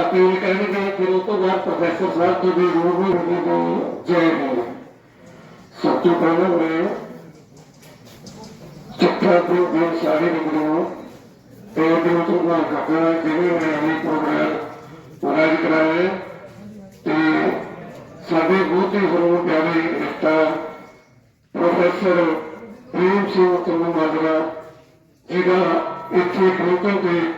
Appeal ਕਰਨਗੇ ਫਿਰ ਉਹ ਤੋਂ ਬਾਅਦ ਪ੍ਰੋਫੈਸਰ ਸਾਹਿਬ ਤੋਂ ਵੀ ਰੂਬਰੂ ਹੋਣੀ ਦੀ ਜੈ ਹੋ ਸਭ ਤੋਂ ਪਹਿਲਾਂ ਮੈਂ ਚਿੱਠਾ ਦੇ ਸਾਰੇ ਨਿਕਲੋ ਤੇ ਦਿਨ ਤੋਂ ਬਾਅਦ ਕਪੜਾ ਜਿਵੇਂ ਮੈਂ ਪ੍ਰੋਗਰਾਮ ਰਾਜ ਕਰਾਇਆ ਤੇ ਸਾਡੇ ਬਹੁਤ ਹੀ ਜ਼ਰੂਰ ਪਿਆਰੇ ਰਿਸ਼ਤਾ ਪ੍ਰੋਫੈਸਰ ਪ੍ਰੇਮ ਸਿੰਘ ਚੰਨੂ ਮਾਜਰਾ ਜਿਹਦਾ ਇੱਥੇ ਪਹੁੰਚਣ ਤੇ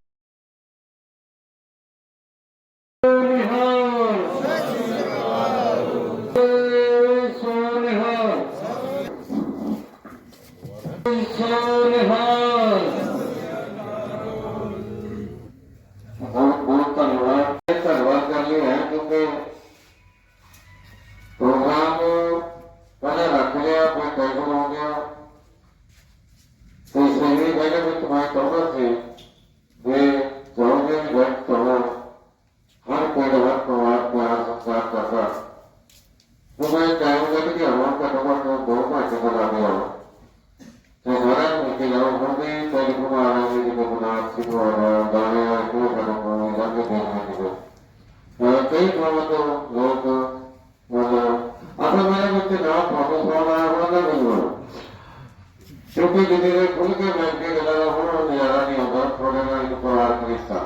ਕਿਉਂਕਿ ਜਿਹੜੇ ਖੁੱਲ ਕੇ ਬੈਠ ਕੇ ਗੱਲਾਂ ਦਾ ਹੁਣ ਨਜ਼ਾਰਾ ਨਹੀਂ ਆਉਂਦਾ ਥੋੜੇ ਨਾਲ ਇੱਕ ਪਰਿਵਾਰ ਦਾ ਰਿਸ਼ਤਾ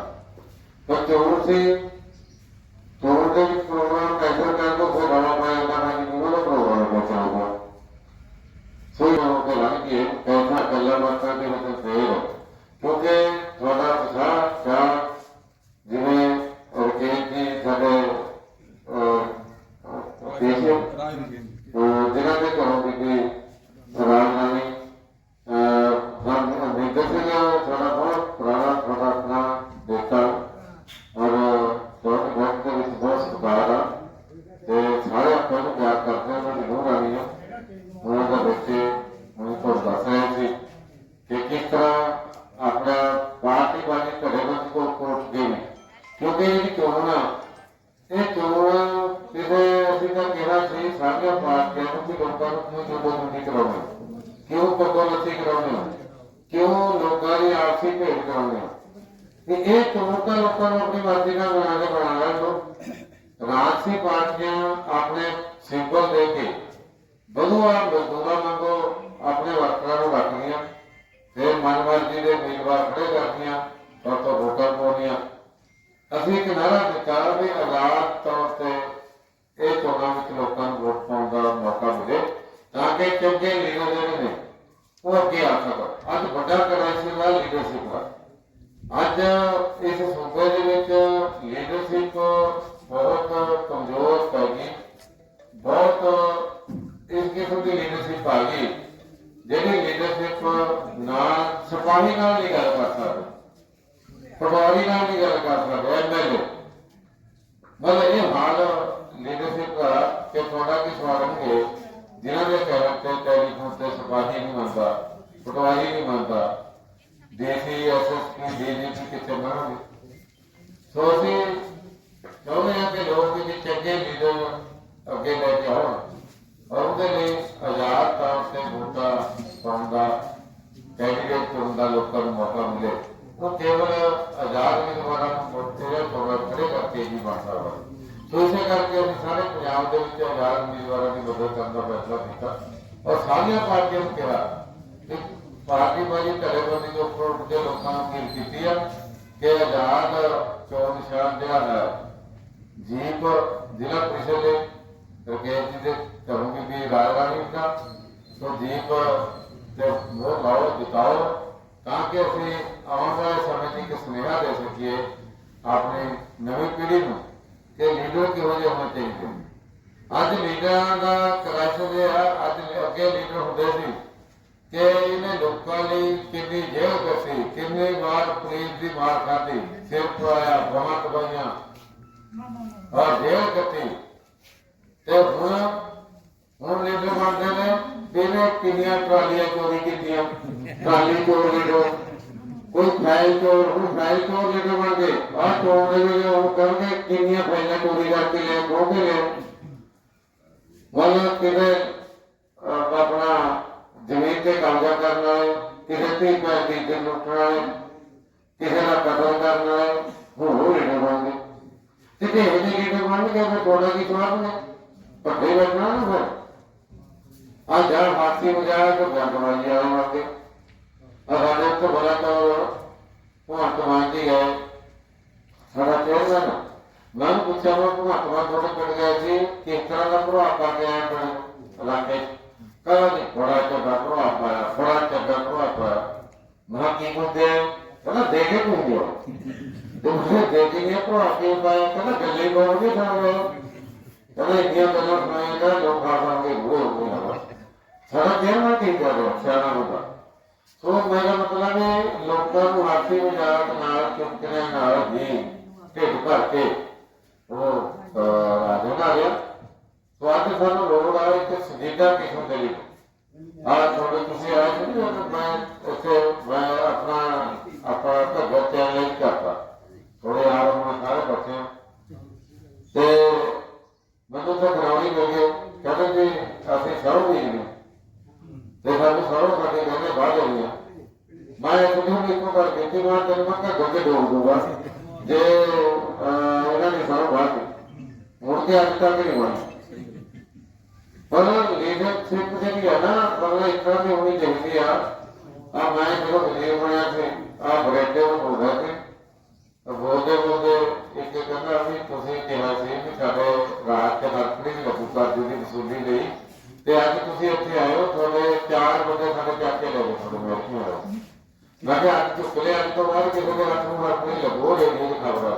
ਪਰ ਚੋਰ ਸੇ। ਚੋਰ ਦੇ ਵਿੱਚ ਪ੍ਰੋਗਰਾਮ ਕੈਂਸਲ ਕਰ ਦੋ ਫਿਰ ਰੌਲਾ ਪਾਇਆ ਜਾਂਦਾ ਹੈ ਕਿ ਉਹ ਪ੍ਰੋਗਰਾਮ ਬਚਾਊਗਾ ਸੋ ਇਹ ਹੋ ਕੇ ਲੰਘ ਕੇ ਐਸਾ ਗੱਲਾਂ ਬਾਤਾਂ ਦੇ ਵਿੱਚ ਫੇਰ ਕਿਉਂਕਿ ਤੁਹਾਡਾ ਉਤਸ਼ਾਹ ਚਾਹ ਜਿਵੇਂ ਰਕੇਸ਼ ਜੀ ਸਾਡੇ ਦੇਸ਼ ਜਿਨ੍ਹਾਂ ਦੇ ਘਰੋਂ ਤੇ ਇਹ ਚੋਣ ਲੋਕਾਂ ਨੂੰ ਆਪਣੀ ਮਰਜ਼ੀ ਨਾਲ ਬਣਾ ਕੇ ਬਣਾ ਲੈਣ ਦੋ ਰਾਜਸੀ ਪਾਰਟੀਆਂ ਆਪਣੇ ਸਿੰਬਲ ਦੇ ਕੇ ਬਦੂਆ ਮਜ਼ਦੂਰਾਂ ਵਾਂਗੂ ਆਪਣੇ ਵਰਕਰਾਂ ਨੂੰ ਰੱਖਦੀਆਂ, ਫਿਰ ਮਨਮਰਜ਼ੀ ਦੇ ਉਮੀਦਵਾਰ ਖੜੇ ਕਰਦੀਆਂ ਔਰ ਤੋਂ ਵੋਟਾਂ ਪਾਉਣੀਆਂ ਅਸੀਂ ਇੱਕ ਨਾਰਾ ਦਿੱਤਾ ਵੀ ਆਜ਼ਾਦ ਤੌਰ ਤੇ ਇਹ ਚੋਣਾਂ ਵਿੱਚ ਲੋਕਾਂ ਨੂੰ ਵੋਟ ਪਾਉਣ ਸਿਪਾਹੀ ਨਾਲ ਨਹੀਂ ਗੱਲ ਕਰ ਸਕਦੀ ਪਟਵਾਰੀ ਨਾਲ ਨਹੀਂ ਗੱਲ ਕਰ ਸਕਦਾ ਐਮਐਲਏ ਮਤਲਬ ਇਹ ਹਾਲ ਲੀਡਰਸ਼ਿਪ ਦਾ ਕਿ ਤੁਹਾਡਾ ਕੀ ਸਵਾਰਨਗੇ ਜਿਨ੍ਹਾਂ ਦੇ ਘਰਾਂ ਤੇ ਟੈਲੀਫੋਨ ਤੇ ਸਿਪਾਹੀ ਨਹੀਂ ਮੰਨਦਾ ਪਟਵਾਰੀ ਨਹੀਂ ਮੰਨਦਾ ਦੇਸੀ ਐਸਐਸਪੀ ਡੀਜੀਪੀ ਕਿੱਥੇ ਮੰਨਣਗੇ ਸੋ ਅਸੀਂ ਚਾਹੁੰਦੇ ਹਾਂ ਕਿ ਲੋਕ ਜਿਹੜੇ ਚੰਗੇ ਲੀਡਰ ਅੱਗੇ ਲੈ ਕੇ ਆਉਣ ਲੋਕਾਂ ਨੂੰ ਮੌਕਾ ਮਿਲੇ ਉਹ ਕੇਵਲ ਆਜ਼ਾਦ ਉਮੀਦਵਾਰਾਂ ਨੂੰ ਵੋਟ ਤੇ ਕੋਲ ਖੜੇ ਕਰਕੇ ਹੀ ਬਣ ਸਕਦਾ ਸੋ ਇਸੇ ਕਰਕੇ ਅਸੀਂ ਸਾਰੇ ਪੰਜਾਬ ਦੇ ਵਿੱਚ ਆਜ਼ਾਦ ਉਮੀਦਵਾਰਾਂ ਦੀ ਮਦਦ ਕਰਨ ਦਾ ਫੈਸਲਾ ਕੀਤਾ। ਔਰ ਸਾਰੀਆਂ ਪਾਰਟੀਆਂ ਨੂੰ ਕਿਹਾ ਕਿ ਪਾਰਟੀ ਬਾਜੀ ਧੜੇਬੰਦੀ ਦੇ ਉੱਪਰ ਉੱਠ ਕੇ ਲੋਕਾਂ ਨੂੰ ਅਪੀਲ ਕੀਤੀ ਆ ਕਿ ਆਜ਼ਾਦ ਚੋਣ ਨਿਸ਼ਾਨ ਜਿਹੜਾ ਹੈ ਜੀਪ ਜ਼ਿਲ੍ਹਾ ਪ੍ਰੀਸ਼ਦ ਦੇ ਰਕੇਸ਼ ਜੀ ਦੇ ਘਰੋਂ ਵੀ ਵੀ ਦਾ ਸੋ ਜੀਪ ਤੇ ਉਹ ਲਾਓ, ਜਿਤਾਓ। ਕਿ ਅਸੀਂ ਆਉਣ ਵਾਲੇ ਸਮੇਂ 'ਚ ਇੱਕ ਸੁਨੇਹਾ ਦੇ ਸਕੀਏ ਆਪਣੀ ਨਵੀਂ ਪੀੜ੍ਹੀ ਨੂੰ ਕਿ ਲੀਡਰ ਕਿਹੋ ਜਿਹੇ ਹੋਣੇ ਚਾਹੀਦੇ। ਅੱਜ ਲੀਡਰਾਂ ਦਾ ਕ੍ਰਾਈਸਿਸ ਇਹ ਆ ਅੱਜ ਅੱਗੇ ਲੀਡਰ ਹੁੰਦੇ ਸੀ ਕਿ ਇਹਨੇ ਲੋਕਾਂ ਲਈ ਕਿੰਨੀ ਜੇਲ੍ਹ ਕੱਸੀ ਕਿੰਨੀ ਵਾਰ ਪੁਲਿਸ ਦੀ ਮਾਰ ਖਾਧੀ ਸਿਰ ਪਾਇਆ ਬਾਹਾਂ ਦਬਾਈਆਂ ਔਰ ਜੇਲ੍ਹ ਕੱਟੀ ਤੇ ਹੁਣ ਹੁਣ ਲੀਡਰ ਬਣਦੇ ਨੇ, ਇਹਨੇ ਕਿੰਨੀਆਂ ਟਰਾਲੀਆਂ ਚੋਰੀ ਕੀਤੀਆਂ? ਟਰਾਲੀ ਚੋਰ ਲੀਡਰ ਕੋਈ ਫਾਈਲ ਚੋਰ ਉਹ ਫਾਈਲ ਚੋਰ ਲੀਡਰ ਬਣ ਗਏ ਆ ਚੋਰ ਦੇ ਵੇਲੇ ਉਹ ਕਰਕੇ ਕਿੰਨੀਆਂ ਫਾਈਲਾਂ ਚੋਰੀ ਕਰਕੇ ਲੈ ਖੋ ਕੇ ਲੈ ਵਾਲਾ ਕਿਵੇਂ ਆਪਣਾ ਜ਼ਮੀਨ ਤੇ ਕਬਜ਼ਾ ਕਰਨਾ ਹੈ ਕਿਸੇ ਤੇ ਪੈਸੇ ਦੀ ਜਿੰਨ ਉੱਠਣਾ ਹੈ ਕਿਸੇ ਦਾ ਕਤਲ ਕਰਨਾ ਹੈ ਹੋਰ ਲੀਡਰ ਬਣ ਗਏ ਤੇ ਇਹ ਲੀਡਰ ਬਣ ਗਏ ਫਿਰ ਤੁਹਾਡਾ ਕੀ ਸਵਾਲ ਹੈ ਭੱਗੇ ਬੈਠਣਾ ਨਾ ਫਿਰ। ਆ ਜਾ ਹਾਥੀ ਵਜਾਇਆ ਤੇ ਬੰਦ ਮਾਰੀ ਆ ਵਾਕੇ ਆ ਸਾਡੇ ਉੱਤੇ ਬੜਾ ਤਾਂ ਭਗਵੰਤ ਮਾਨ ਜੀ ਹੈ ਸਾਡਾ ਚੇਅਰਮੈਨ ਮੈਂ ਉਹਨੂੰ ਪੁੱਛਿਆ ਮੈਂ ਭਗਵੰਤ ਮਾਨ ਤੁਹਾਡੇ ਪਿੰਡ ਗਿਆ ਸੀ ਕਿਸ ਤਰ੍ਹਾਂ ਦਾ ਪ੍ਰਭਾਵ ਪਾ ਕੇ ਆਇਆ ਪਿੰਡ ਇਲਾਕੇ 'ਚ? ਕਹਿੰਦਾ ਜੀ ਬੜਾ ਚੰਗਾ ਪ੍ਰਭਾਵ ਪਾਇਆ ਬੜਾ ਚੰਗਾ ਪ੍ਰਭਾਵ ਪਾਇਆ ਮੈਂ ਕਿਹਾ ਕੀ ਹੁੰਦੇ ਆ ਕਹਿੰਦਾ ਦੇਖੇ ਪੁੱਛਦੇ ਹੋ ਤੁਸੀਂ ਦੇਖੀਏ ਪ੍ਰਭਾਵ ਕੀ ਪਾਇਆ ਕਹਿੰਦਾ ਗੱਲੇ ਬਹੁਤ ਨਹੀਂ ਸੁਣਦੇ ਕਹਿੰਦਾ ਇੰਨੀਆਂ ਗੱਲਾਂ ਸੁਣਾਈਆਂ ਲੋਕ ਆਵਾਂਗੇ ਬੁਰੇ ਹੋ ਗਏ ਨਾ ਸਾਡਾ ਚੇਅਰਮੈਨ ਕੀ ਕਰ ਰਿਹਾ ਸਿਆਣਾ ਬੰਦਾ ਸੋ ਮੇਰਾ ਮਤਲਬ ਹੈ ਲੋਕਾਂ ਨੂੰ ਹਾਥੀ ਨਾਲ ਚੁਟਕਲੇ ਨਾਲ ਵੀ ਢਿੱਡ ਭਰ ਕੇ ਉਹ ਰਾਜਾ ਨਾ ਗਿਆ ਸੋ ਅੱਜ ਸਾਨੂੰ ਲੋੜ ਆ ਇੱਕ ਸੰਜੀਦਾ ਕਿਸਮ ਦੇ ਲਈ। ਆ ਤੁਹਾਡੇ ਤੁਸੀਂ ਆਏ ਸੀ ਨਾ ਮੈਂ ਉੱਥੇ, ਮੈਂ ਆਪਣਾ ਆਪਣਾ ਭਗਤ ਚੈਲੰਜ ਕਰਤਾ। ਥੋੜੇ ਆਰਾਮ ਨਾਲ ਸਾਰੇ ਬੱਚੇ ਤੇ ਮੈਨੂੰ ਤਾਂ ਗਰਾਉਣੀ ਮਿਲ ਗਏ ਕਹਿੰਦੇ ਜੀ, ਅਸੀਂ ਸਰਵ ਨਹੀਂ ਤੇ ਸਾਨੂੰ ਸਰਵ ਸਾਡੇ ਕਹਿੰਦੇ ਬਾਹਰ ਜਾਈਏ ਮੈਂ ਇੱਕ ਇੱਕੋ ਗੱਲ ਕੀਤੀ ਮੈਂ ਤੈਨੂੰ ਮੈਂ ਕਿਹਾ ਗੱਗੇ ਡੋਲ ਦੂੰਗਾ ਜੇ ਅਹ, ਨੇ ਸਰਵ ਬਾਹਰ ਮੁੜ ਕੇ ਅੱਜ ਤੱਕ ਨਹੀਂ ਬਣੀ ਪਰ ਲੀਡਰਸ਼ਿਪ ਜਿਹੜੀ ਹੈ ਨਾ ਮਤਲਬ ਇਸ ਤਰ੍ਹਾਂ ਦੀ ਹੋਣੀ ਚਾਹੀਦੀ ਆ। ਆ ਮੈਂ ਜਦੋਂ ਵਜ਼ੀਰ ਬਣਿਆ ਸੀ ਆ ਬਰੇਟੇ ਨੂੰ ਬੋਲਦਾ ਸੀ। ਬੋਲਦੇ ਬੋਲਦੇ ਇੱਕ ਕਹਿੰਦਾ ਵੀ ਤੁਸੀਂ ਕਿਹਾ ਸੀ ਵੀ ਸਾਡੇ ਰਾਤ ਤੇ ਵਰਤਣੀ ਨਹੀਂ ਲੱਗੂ ਕਰ ਦੀ ਵਸੂਲੀ ਲਈ। ਤੇ ਅੱਜ ਤੁਸੀਂ ਇੱਥੇ ਆਏ ਹੋ ਤੁਹਾਡੇ ਚਾਰ ਬੰਦੇ ਸਾਡੇ ਚੱਕ ਕੇ ਲੈ ਗਏ ਤੁਹਾਡੇ ਮਹਿਕਮੇ ਵਾਲੇ ਮੈਂ ਕਿਹਾ ਅੱਜ ਤੋਂ ਖੁੱਲੇ ਅੱਜ ਤੋਂ ਬਾਅਦ ਕਿਸੇ ਦੇ ਹੱਥ ਨੂੰ ਹੱਥ ਨਹੀਂ ਲੱਗੋ ਇਹ ਨਹੀਂ ਖਬਰ ਆ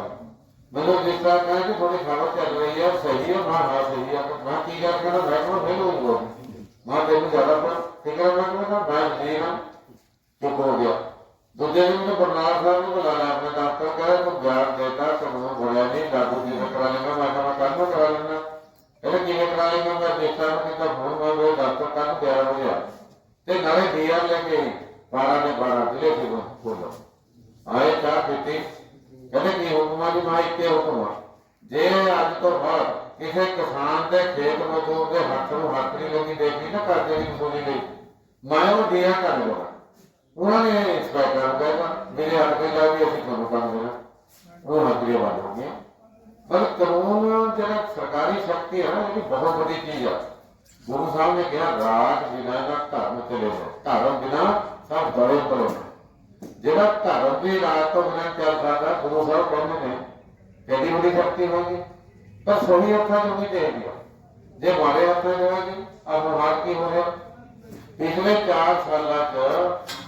ਮੈਨੂੰ ਜਿਸ ਤਰ੍ਹਾਂ ਕਹੇ ਕਿ ਥੋੜੀ ਖਬਰ ਚੱਲ ਰਹੀ ਹੈ ਸਹੀ ਹੈ ਮੈਂ ਹਾਂ ਸਹੀ ਹੈ ਮੈਂ ਕੀ ਗੱਲ ਕਰਨਾ ਮੈਂ ਕਿਹਾ ਫੇਲ ਹੋ ਜਾਊਗਾ ਮੈਂ ਤੈਨੂੰ ਜ਼ਿਆਦਾ ਪਰ ਫਿਕਰ ਨਾ ਕਰੋ ਨਾ ਮੈਂ ਜੀ ਹਾਂ ਚੁੱਪ ਹੋ ਗਿਆ ਦੂਜੇ ਦਿਨ ਮੈਂ ਬਰਨਾਲਾ ਸਾਹਿਬ ਨੂੰ ਬੁਲਾ ਲਿਆ ਆਪਣੇ ਦਫ਼ਤਰ ਕਹੇ ਤੂੰ ਗਿਆਨ ਦੇਤਾ ਕਾਨੂੰਨ ਬਣਿਆ ਨਹੀਂ ਲਾਗੂ ਕਿਵੇਂ ਕਰਾ ਲੇਗਾ ਮੈਂ ਕਿਹਾ ਮੈਂ ਕੱਲ੍ਹ ਨੂੰ ਕਰਾ ਲੈਣਾ ਇਹਨੇ ਕਿਵੇਂ ਕਰਾ ਲੇਗਾ ਮੈਂ ਦੇਖਿਆ ਨੂੰ ਕਿਤਾ ਫੋਨ ਮੈਂ ਮੇਰੇ ਦਫ਼ਤਰ ਕੱਲ੍ਹ ਨੂੰ ਤਿਆਰ ਹੋ ਗਿਆ ਤੇ ਨਾਲੇ ਡੀਆਰ ਲੈ ਕੇ 12 ਦੇ 12 ਜ਼ਿਲ੍ਹੇ ਦੇ ਕੋਲ ਆਏ ਚਾਹ ਪੀਤੀ ਕਹਿੰਦੇ ਕੀ ਹੁਕਮਾਂ ਦੀ ਮਾਂ ਇੱਕੇ ਹੁਕਮ ਜੇ ਅੱਜ ਤੋਂ ਬਾਅਦ ਕਿਸੇ ਕਿਸਾਨ ਦੇ ਖੇਤ ਮਜ਼ਦੂਰ ਦੇ ਹੱਥ ਨੂੰ ਹੱਥ ਨਹੀਂ ਲੱਗੀ, ਦੇਖੀ ਨਾ ਕਰਦੇ ਦੀ ਵਸੂਲੀ ਲਈ, ਮੈਂ ਉਹ ਦਿਆ ਕਰ ਲਵਾਂ ਉਹਨਾਂ ਨੇ ਇੰਸਪੈਕਟਰ ਨੂੰ ਕਹਿਆ ਮੇਰੇ ਹੱਥ ਤੇ ਜਾ ਕੇ ਅਸੀਂ ਤੁਹਾਨੂੰ ਕੰਮ ਦੇਣਾ। ਉਹ ਹੱਥ ਦੇ ਵੱਲ ਹੋ ਗਿਆ ਪਰ ਕਾਨੂੰਨ ਜਿਹੜਾ ਸਰਕਾਰੀ ਸ਼ਕਤੀ ਹੈ ਨਾ, ਇਹ ਬਹੁਤ ਵੱਡੀ ਚੀਜ਼ ਆ। ਗੁਰੂ ਸਾਹਿਬ ਨੇ ਕਿਹਾ, ਰਾਜ ਬਿਨਾਂ ਦਾ ਧਰਮ ਚਲੇ ਜਾਓ। ਧਰਮ ਬਿਨਾਂ ਸਭ ਬੜੇ ਬੜੇ ਜਿਹੜਾ ਧਰਮ ਦੀ ਰਾਜ ਤੋਂ ਬਿਨਾਂ ਚੱਲ ਸਕਦਾ, ਗੁਰੂ ਸਾਹਿਬ ਕਹਿੰਦੇ ਨੇ, ਕਿਹੜੀ ਵੱਡੀ ਸ਼ਕਤੀ ਹੋਗੀ ਪਰ ਸੋਹੀ ਹੱਥਾਂ 'ਚ ਹੋਣੀ ਚਾਹੀਦੀ ਆ ਜੇ ਮਾੜੇ ਹੱਥਾਂ 'ਚ ਹੋਏਗੀ ਆ ਮੁਹਾਰ ਕੀ ਹੋ ਰਿਹਾ? ਪਿਛਲੇ 4 ਸਾਲਾਂ 'ਚ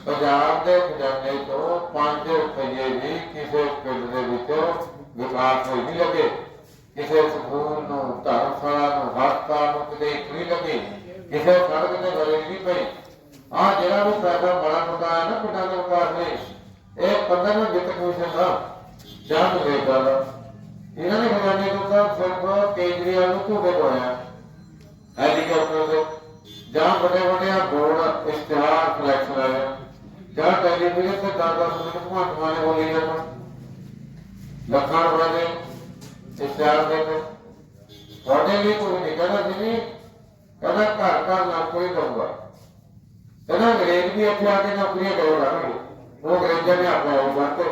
ਪੰਜਾਬ ਦੇ ਖਜ਼ਾਨੇ ਤੋਂ 5 ਰੁਪਏ ਵੀ ਕਿਸੇ ਪਿੰਡ ਦੇ ਵਿੱਚ ਵਿਕਾਸ ਹੋਈ ਨਹੀਂ ਲੱਗੇ। ਕਿਸੇ ਸਕੂਲ ਨੂੰ, ਧਰਮਸ਼ਾਲਾ ਨੂੰ, ਹਸਪਤਾਲ ਨੂੰ ਕਿਤੇ ਇੱਕ ਨਹੀਂ ਲੱਗੀ। ਕਿਸੇ ਸੜਕ ਤੇ ਗਲੀ ਨਹੀਂ ਪਈ ਆ ਜਿਹੜਾ ਵੀ ਪੈਸਾ ਬੜਾ ਮੁੰਡਾ ਹੈ ਨਾ ਪਿੰਡਾਂ ਦੇ ਵਿਕਾਸ ਲਈ ਇਹ 15ਵਾਂ ਵਿੱਤ ਕਮਿਸ਼ਨ ਦਾ ਜਾਂ ਨਰੇਗਾ ਦਾ ਇਹਨਾਂ ਨੇ ਖਜ਼ਾਨੇ ਤੋਂ ਤਾਂ ਸਿਰਫ ਕੇਜਰੀਵਾਲ ਨੂੰ ਧੋਕੇ ਪਾਇਆ। ਹੈਲੀਕਾਪਟਰ ਦੇ ਜਾਂ ਵੱਡੇ ਵੱਡੇ ਬੋਰਡ, ਇਸ਼ਤਿਹਾਰ ਫਲੈਕਸ ਲਾਏ ਜਾਂ ਟੈਲੀਵਿਜ਼ਨ ਤੇ 10-10 ਮਿੰਟ ਭਗਵੰਤ ਬੋਲੀ ਜਾਂਦਾ। ਲੱਖਾਂ ਰੁਪਏ ਇਸ਼ਤਿਹਾਰ ਦੇ ਤੁਹਾਡੇ ਲਈ ਕੋਈ ਨਹੀਂ ਨਹੀਂ ਕਹਿੰਦਾ ਘਰ ਘਰ ਨੌਕਰੀ ਦਊਗਾ। ਕਹਿੰਦਾ ਅੰਗਰੇਜ਼ ਵੀ ਇੱਥੇ ਆ ਕੇ ਨੌਕਰੀਆਂ ਦੋ ਲਾਣਗੇ ਉਹ ਅੰਗਰੇਜ਼ਾਂ ਨੇ ਆਪਣਾ ਉਹ ਵਰਤੋ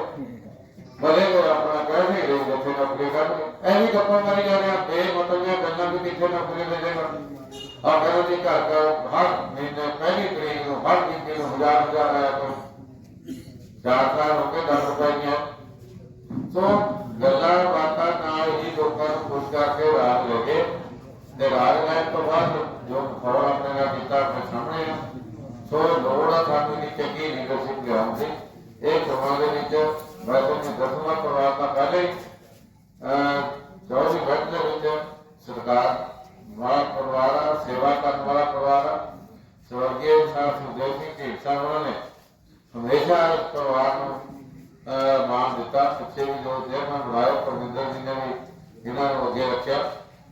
ਭਲੇ ਉਹ ਆਪਣਾ ਕਹਿੰਦੇ ਅੰਗਰੇਜ਼ ਇੱਥੇ ਨੌਕਰੀ ਕਰਨਗੇ। ਐਵੇਂ ਗੱਪਾਂ ਮਾਰੀ ਜਾ ਰਿਹਾ ਬੇਮਤਲਬ ਦੀਆਂ ਗੱਲਾਂ ਵੀ ਕਿੱਥੇ ਨੌਕਰੀ ਮਿਲੇਗਾ ਆ ਕਹਿੰਦਾ ਜੀ ਘਰ ਘਰ ਹਰ ਮਹੀਨੇ ਪਹਿਲੀ ਤਰੀਕ ਨੂੰ ਹਰ ਮਹੀਨੇ ਨੂੰ ਹਜ਼ਾਰ ਹਜ਼ਾਰ ਆਇਆ ਤੋਂ ਚਾਰ ਸਾਲ ਹੋ ਗਏ 10 ਰੁਪਏ ਦੀਆਂ। ਸੋ ਗੱਲਾਂ ਬਾਤਾਂ ਨਾਲ ਹੀ ਲੋਕਾਂ ਨੂੰ ਖੁਸ਼ ਕਰਕੇ ਰਾਜ ਲੈ ਕੇ ਤੇ ਰਾਜ ਲੈਣ ਤੋਂ ਬਾਅਦ ਜੋ ਖਬਰ ਆਪਣੇ ਨਾਲ ਕੀਤਾ ਆਪਣੇ ਸਾਹਮਣੇ ਆ ਸੋ ਲੋੜ ਆ ਸਾਨੂੰ ਦੀ ਚੰਗੀ ਲੀਡਰਸ਼ਿਪ ਲਿਆਉਣ ਇਹ ਸਮਾਜ ਦੇ ਵਿੱਚ ਵੈਸੇ ਵੀ ਦਸਵਾਂ ਪਰਿਵਾਰ ਦਾ ਪਹਿਲੇ ਹੀ, ਅਹ, ਦੇ ਵਿੱਚ। ਸਰਕਾਰ ਵਾਲਾ ਪਰਿਵਾਰ ਸੇਵਾ ਕਰਨ ਵਾਲਾ ਪਰਿਵਾਰ ਸਵਰਗੀ ਸਾਹਿਬ ਸੁਖਦੇਵ ਸਿੰਘ ਢੀਂਡਸਾ ਉਹਨਾਂ ਨੇ ਹਮੇਸ਼ਾ ਪਰਿਵਾਰ ਨੂੰ ਅਹ, ਦਿੱਤਾ। ਪਿੱਛੇ ਵੀ ਜੋ ਚੇਅਰਮੈਨ ਬਣਾਇਆ ਪਰਮਿੰਦਰ ਜੀ ਨੇ ਵੀ ਇਹਨਾਂ ਨੂੰ ਅੱਗੇ ਰੱਖਿਆ।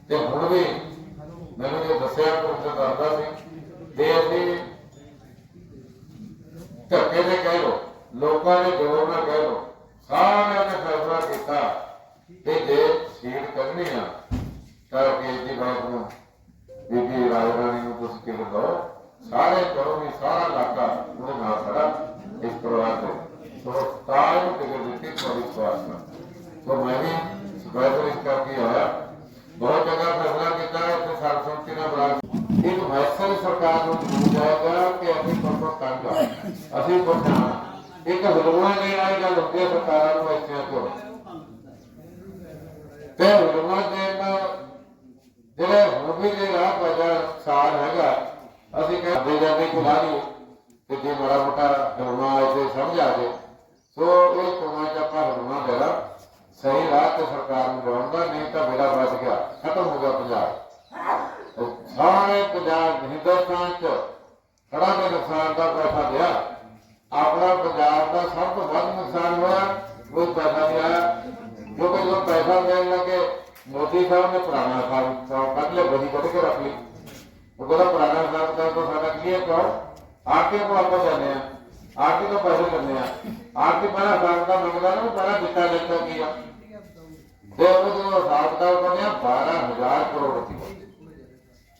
ਤੇ ਹੁਣ ਵੀ ਮੈਨੂੰ ਇਹ ਦੱਸਿਆ ਪਰਮਿੰਦਰ ਦੱਸਦਾ ਸੀ ਵੀ ਅਸੀਂ ਧੱਕੇ ਨੇ ਕਹਿ ਲੋ ਲੋਕਾਂ ਨੇ ਜ਼ੋਰ ਨਾਲ ਕਹਿ ਲੋ ਸਾਰਿਆਂ ਨੇ ਫੈਸਲਾ ਕੀਤਾ ਕਿ ਜੇ ਸੀਟ ਕਰਨੀ ਆ, ਤਾਂ ਕੇਜਰੀਵਾਲ ਨੂੰ, ਬੀਬੀ ਰਾਜਰਾਣੀ ਨੂੰ ਤੁਸੀਂ ਕਿਹਾ ਦੋ ਸਾਰੇ ਕਰੋ ਸਾਰਾ ਇਲਾਕਾ ਉਹਦੇ ਨਾਲ ਖੜਾ ਇਸ ਪਰਿਵਾਰ ਦੇ। ਸੋ ਤਾਂ ਨੂੰ ਕਿਹਾ ਦਿੱਤੀ ਕੋਈ ਸਵਾਸ ਸੋ ਮੈਂ ਵੀ ਸਪੈਸ਼ਲ ਇਸ ਕਰਕੇ ਵੀ ਪਛਾਣ। ਇੱਕ ਹਲੂਣਾ ਦੇਣ ਵਾਲੀ ਗੱਲ ਹੁੰਦੀ ਸਰਕਾਰਾਂ ਨੂੰ ਇੱਥੇ ਤੋਂ ਤੇ ਹਲੂਣਾ ਦੇਣ ਦਾ ਜਿਹੜੇ ਹੁਣ ਵੀ ਜੇ ਰਾਹ ਪਜਾ ਸਾਲ ਹੈਗਾ, ਅਸੀਂ ਕਹਿੰਦੇ ਜਾਂਦੇ ਕੋਈ ਲਾ ਲਈ ਜੇ ਬੜਾ ਮੋਟਾ ਹਲੂਣਾ ਇੱਥੇ ਸਮਝ ਆ ਜੇ, ਸੋ ਇਹ ਕੋਮਾ ਚ ਆਪਾਂ ਹਲੂਣਾ ਦੇਣਾ ਸਹੀ ਰਾਹ ਤੇ ਸਰਕਾਰ ਨੂੰ ਜਾਣਦਾ ਨਹੀਂ ਤਾਂ ਮੇਰਾ ਬਚ ਗਿਆ, ਖਤਮ ਹੋ ਗਿਆ ਪੰਜਾਬ। ਸਾਰੇ ਪੰਜਾਬ ਹਿੰਦੁਸਤਾਨ ਚ ਖੜਾ ਨੁਕਸਾਨ ਦਾ ਪੈਸਾ ਦਿਆ ਆਪਣਾ ਪੰਜਾਬ ਦਾ ਸਭ ਤੋਂ ਵੱਧ ਨੁਕਸਾਨ ਹੋਇਆ ਕੋਈ ਪੈਸਾ ਨਹੀਂ ਆਇਆ ਕਿਉਂਕਿ ਜਦੋਂ ਪੈਸਾ ਦੇਣ ਲੱਗੇ, ਮੋਦੀ ਸਾਹਿਬ ਨੇ ਪੁਰਾਣਾ ਸਾਹਿਬ ਸਾਹਿਬ ਕੱਢ ਲਿਆ ਬੜੀ ਕੱਢ ਕੇ ਰੱਖ ਲਈ। ਉਹ ਕਹਿੰਦਾ ਪੁਰਾਣਾ ਸਾਹਿਬ ਦਾ ਤਾਂ ਸਾਡਾ ਕੀ ਹੈ ਕਹੋ ਆਰਟੀ ਕੋ ਆਪਾਂ ਜਾਂਦੇ ਆ ਆਰਟੀ ਤੋਂ ਪੈਸੇ ਲੈਂਦੇ ਆ ਆਰਟੀ ਪਹਿਲਾਂ ਸਾਹਿਬ ਦਾ ਮੰਗਦਾ ਨਾ, ਉਹ ਪਹਿਲਾਂ ਦਿੱਤਾ ਦਿੱਤਾ ਕੀ ਆ? ਤੇ ਉਹ ਜਦੋਂ ਹਿਸਾਬ ਦਾ ਬਣਿਆ 12000 ਕਰੋੜ ਰੁਪਏ।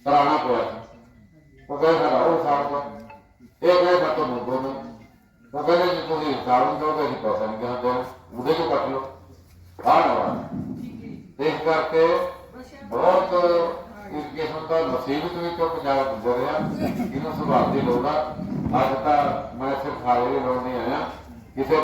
ਪੁਰਾਣਾ ਪਿਆ। ਸੀ। ਉਹ ਕਹਿੰਦਾ ਸਾਡਾ ਉਹ ਹਿਸਾਬ ਦਾ ਇਹ ਕਹਿੰਦਾ ਸਾਤੋਂ ਮੁੱਦੋ ਨੂੰ ਉਹ ਕਹਿੰਦੇ ਜੇ ਤੁਸੀਂ ਹਿਸਾਬ ਨੂੰ ਦੋਗੇ ਅਸੀਂ ਪੈਸਾ ਨਹੀਂ ਕਹਿੰਦੇ ਉਹਦੇ ਚੋਂ ਕੱਟ ਲਓ। ਆਹ ਨਾ ਦੇਖ ਕਰਕੇ ਬਹੁਤ ਇਸ ਕਿਸਮ ਦਾ ਮੁਸੀਬਤ ਵਿੱਚ ਪੰਜਾਬ ਗੁਜ਼ਰ ਰਿਹਾ। ਇਹਨੂੰ ਸੁਭਾਅ ਦੀ ਲੋੜ ਆ। ਅੱਜ ਤਾਂ ਮੈਂ ਸਿਰਫ ਹਾਲੇ ਲੋੜ ਨਹੀਂ ਆਇਆ। ਕਿਸੇ